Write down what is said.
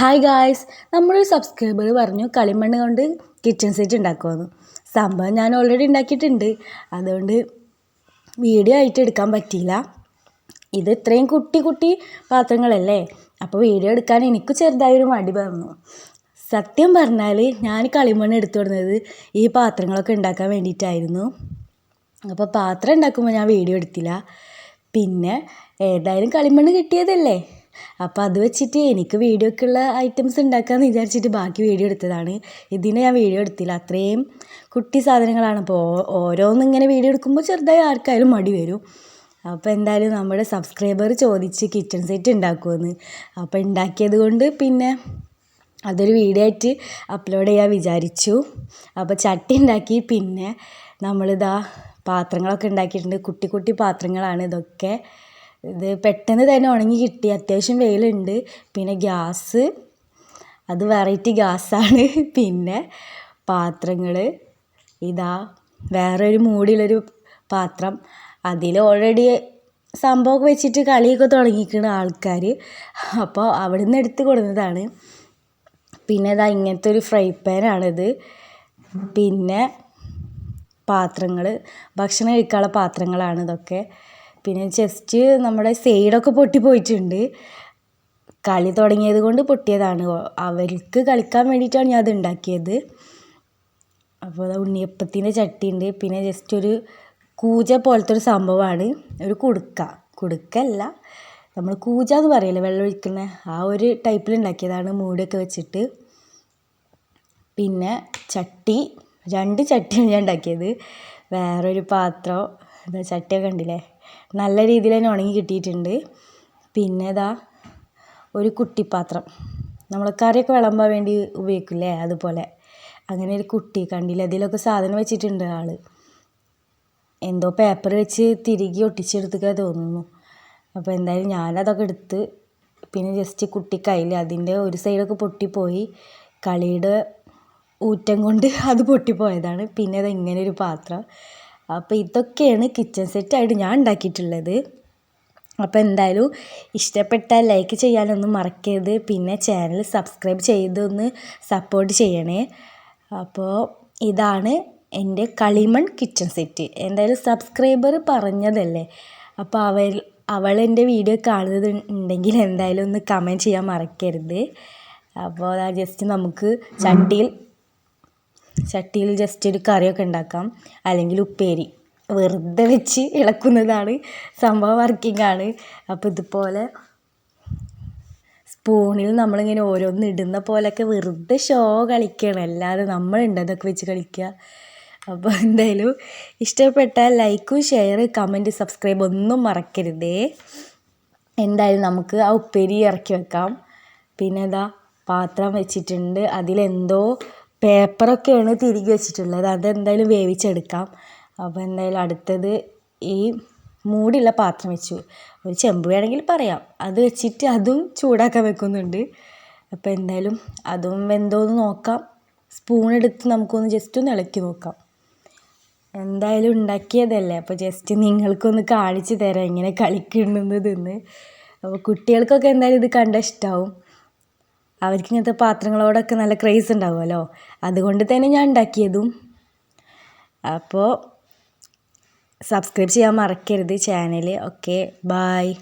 Hi guys നമ്മളൊരു subscriber പറഞ്ഞു കളിമണ്ണ് കൊണ്ട് കിച്ചൺ സെറ്റ് ഉണ്ടാക്കുമെന്ന് സംഭവം ഞാൻ ഓൾറെഡി ഉണ്ടാക്കിയിട്ടുണ്ട് അതുകൊണ്ട് വീഡിയോ ആയിട്ട് എടുക്കാൻ പറ്റിയില്ല. ഇത് ഇത്രയും കുട്ടി കുട്ടി പാത്രങ്ങളല്ലേ? അപ്പോൾ വീഡിയോ എടുക്കാൻ എനിക്ക് ചെറുതായൊരു മടി പറഞ്ഞു സത്യം പറഞ്ഞാൽ ഞാൻ കളിമണ്ണ് എടുത്തു തുടങ്ങുന്നത് ഈ പാത്രങ്ങളൊക്കെ ഉണ്ടാക്കാൻ വേണ്ടിയിട്ടായിരുന്നു. അപ്പോൾ പാത്രം ഉണ്ടാക്കുമ്പോൾ ഞാൻ വീഡിയോ എടുത്തില്ല. പിന്നെ ഏതായാലും കളിമണ്ണ് കിട്ടിയതല്ലേ? അപ്പോൾ അത് വെച്ചിട്ട് എനിക്ക് വീഡിയോക്കുള്ള ഐറ്റംസ് ഉണ്ടാക്കാമെന്ന് വിചാരിച്ചിട്ട് ബാക്കി വീഡിയോ എടുത്തതാണ്. ഇതിന് ഞാൻ വീഡിയോ എടുത്തില്ല. അത്രയും കുട്ടി സാധനങ്ങളാണ്. അപ്പോൾ ഓരോന്നും ഇങ്ങനെ വീഡിയോ എടുക്കുമ്പോൾ ചെറുതായി ആർക്കായാലും മടി വരും. അപ്പോൾ എന്തായാലും നമ്മുടെ സബ്സ്ക്രൈബർ ചോദിച്ച് കിച്ചൺ സെറ്റ് ഉണ്ടാക്കുമെന്ന് അപ്പോൾ ഉണ്ടാക്കിയത് കൊണ്ട് പിന്നെ അതൊരു വീഡിയോ ആയിട്ട് അപ്ലോഡ് ചെയ്യാൻ വിചാരിച്ചു. അപ്പോൾ ചട്ടി ഉണ്ടാക്കി. പിന്നെ നമ്മളിതാ പാത്രങ്ങളൊക്കെ ഉണ്ടാക്കിയിട്ടുണ്ട്. കുട്ടി കുട്ടി പാത്രങ്ങളാണ് ഇതൊക്കെ. ഇത് പെട്ടെന്ന് തന്നെ ഉണങ്ങി കിട്ടി. അത്യാവശ്യം വെയിലുണ്ട്. പിന്നെ ഗ്യാസ്. അത് വെറൈറ്റി ഗ്യാസാണ്. പിന്നെ പാത്രങ്ങൾ ഇതാ വേറൊരു മൂടിയുള്ളൊരു പാത്രം. അതിൽ ഓൾറെഡി സംഭവമൊക്കെ വെച്ചിട്ട് കളിയൊക്കെ തുടങ്ങിയിരിക്കുന്ന ആൾക്കാർ അപ്പോൾ അവിടെ നിന്ന് എടുത്ത് കൊടുത്തതാണ് പിന്നെ ഇതാ ഇങ്ങനത്തെ ഒരു ഫ്രൈ പാനാണിത് പിന്നെ പാത്രങ്ങൾ ഭക്ഷണം കഴിക്കാനുള്ള പാത്രങ്ങളാണ് ഇതൊക്കെ. പിന്നെ ജസ്റ്റ് നമ്മുടെ സൈഡൊക്കെ പൊട്ടിപ്പോയിട്ടുണ്ട്. കളി തുടങ്ങിയത് കൊണ്ട് പൊട്ടിയതാണ്. അവർക്ക് കളിക്കാൻ വേണ്ടിയിട്ടാണ് ഞാൻ അത് ഉണ്ടാക്കിയത്. അപ്പോൾ ഉണ്ണിയപ്പത്തിന്റെ ചട്ടിയുണ്ട് പിന്നെ ജസ്റ്റ് ഒരു കൂജ പോലത്തെ ഒരു സംഭവമാണ്. ഒരു കുടുക്ക. കുടുക്കല്ല നമ്മൾ കൂജ എന്ന് പറയല്ലേ വെള്ളം ഒഴിക്കുന്ന ആ ഒരു ടൈപ്പിൽ ഉണ്ടാക്കിയതാണ് മൂടിയൊക്കെ വെച്ചിട്ട്. പിന്നെ ചട്ടി രണ്ട് ചട്ടിയാണ് ഞാൻ ഉണ്ടാക്കിയത്. വേറൊരു പാത്രം എന്താ ചട്ടിയൊക്കെ കണ്ടില്ലേ? നല്ല രീതിയിൽ തന്നെ ഉണങ്ങി കിട്ടിയിട്ടുണ്ട്. പിന്നെ ഇതാ ഒരു കുട്ടിപ്പാത്രം. നമ്മൾ കറിയൊക്കെ വിളമ്പാൻ വേണ്ടി ഉപയോഗിക്കില്ലേ അതുപോലെ. അങ്ങനെ ഒരു കുട്ടി കണ്ടില്ല? അതിലൊക്കെ സാധനം വെച്ചിട്ടുണ്ട് ആൾ എന്തോ പേപ്പർ വെച്ച് തിരികെ ഒട്ടിച്ചെടുത്തൊക്കെ തോന്നുന്നു. അപ്പോൾ എന്തായാലും ഞാനതൊക്കെ എടുത്ത് പിന്നെ ജസ്റ്റ് കുട്ടി കയ്യിൽ അതിന്റെ ഒരു സൈഡൊക്കെ പൊട്ടിപ്പോയി. കളിയുടെ ഊറ്റം കൊണ്ട് അത് പൊട്ടിപ്പോയതാണ്. പിന്നെ അത് ഇങ്ങനെ ഒരു പാത്രം. അപ്പോൾ ഇതൊക്കെയാണ് കിച്ചൺ സെറ്റായിട്ട് ഞാൻ ഉണ്ടാക്കിയിട്ടുള്ളത്. അപ്പോൾ എന്തായാലും ഇഷ്ടപ്പെട്ടാൽ ലൈക്ക് ചെയ്യാനൊന്നും മറക്കരുത്. പിന്നെ ചാനൽ സബ്സ്ക്രൈബ് ചെയ്തൊന്ന് സപ്പോർട്ട് ചെയ്യണേ. അപ്പോൾ ഇതാണ് എന്റെ കളിമൺ കിച്ചൺ സെറ്റ് എന്തായാലും സബ്സ്ക്രൈബർ പറഞ്ഞതല്ലേ? അപ്പോൾ അവൾ അവൾ എന്റെ വീഡിയോ കാണുന്നത് ഉണ്ടെങ്കിൽ എന്തായാലും ഒന്ന് കമന്റ് ചെയ്യാൻ മറക്കരുത്. അപ്പോൾ ജസ്റ്റ് നമുക്ക് ചട്ടിയിൽ ചട്ടിയിൽ ജസ്റ്റ് ഒരു കറിയൊക്കെ ഉണ്ടാക്കാം. അല്ലെങ്കിൽ ഉപ്പേരി. വെറുതെ വെച്ച് ഇളക്കുന്നതാണ്. സംഭവം വർക്കിംഗ് ആണ്. അപ്പോൾ ഇതുപോലെ സ്പൂണിൽ നമ്മളിങ്ങനെ ഓരോന്ന് ഇടുന്ന പോലെയൊക്കെ വെറുതെ ഷോ കളിക്കണം. അല്ലാതെ നമ്മളുണ്ട് അതൊക്കെ വെച്ച് കളിക്കുക അപ്പോൾ എന്തായാലും ഇഷ്ടപ്പെട്ട ലൈക്കും ഷെയർ കമന്റ് സബ്സ്ക്രൈബ് ഒന്നും മറക്കരുതേ. എന്തായാലും നമുക്ക് ആ ഉപ്പേരി ഇറക്കി വെക്കാം. പിന്നെ ഇതാ പാത്രം വെച്ചിട്ടുണ്ട്. അതിലെന്തോ പേപ്പറൊക്കെയാണ് തിരികെ വെച്ചിട്ടുള്ളത്. അതെന്തായാലും വേവിച്ചെടുക്കാം. അപ്പോൾ എന്തായാലും അടുത്തത് ഈ മൂടിയുള്ള പാത്രം വെച്ചു. ഒരു ചെമ്പ് വേണമെങ്കിൽ പറയാം. അത് വെച്ചിട്ട് അതും ചൂടാക്കാൻ വെക്കുന്നുണ്ട്. അപ്പോൾ എന്തായാലും അതും വെന്തോന്ന് നോക്കാം. സ്പൂൺ എടുത്ത് നമുക്കൊന്ന് ജസ്റ്റ് ഒന്ന് ഇളക്കി നോക്കാം. എന്തായാലും ഉണ്ടാക്കിയതല്ലേ? അപ്പോൾ ജസ്റ്റ് നിങ്ങൾക്കൊന്ന് കാണിച്ചു തരാം. എങ്ങനെ കളിക്കുന്നതെന്ന് അപ്പോൾ കുട്ടികൾക്കൊക്കെ എന്തായാലും ഇത് കണ്ട ഇഷ്ടമാവും അവർക്ക് ഇങ്ങനത്തെ പാത്രങ്ങളോടൊക്കെ നല്ല ക്രേസ് ഉണ്ടാവുമല്ലോ? അതുകൊണ്ട് തന്നെ ഞാൻ ഉണ്ടാക്കിയതും. അപ്പോൾ സബ്സ്ക്രൈബ് ചെയ്യാൻ മറക്കരുത് ചാനൽ ഓക്കെ ബായ്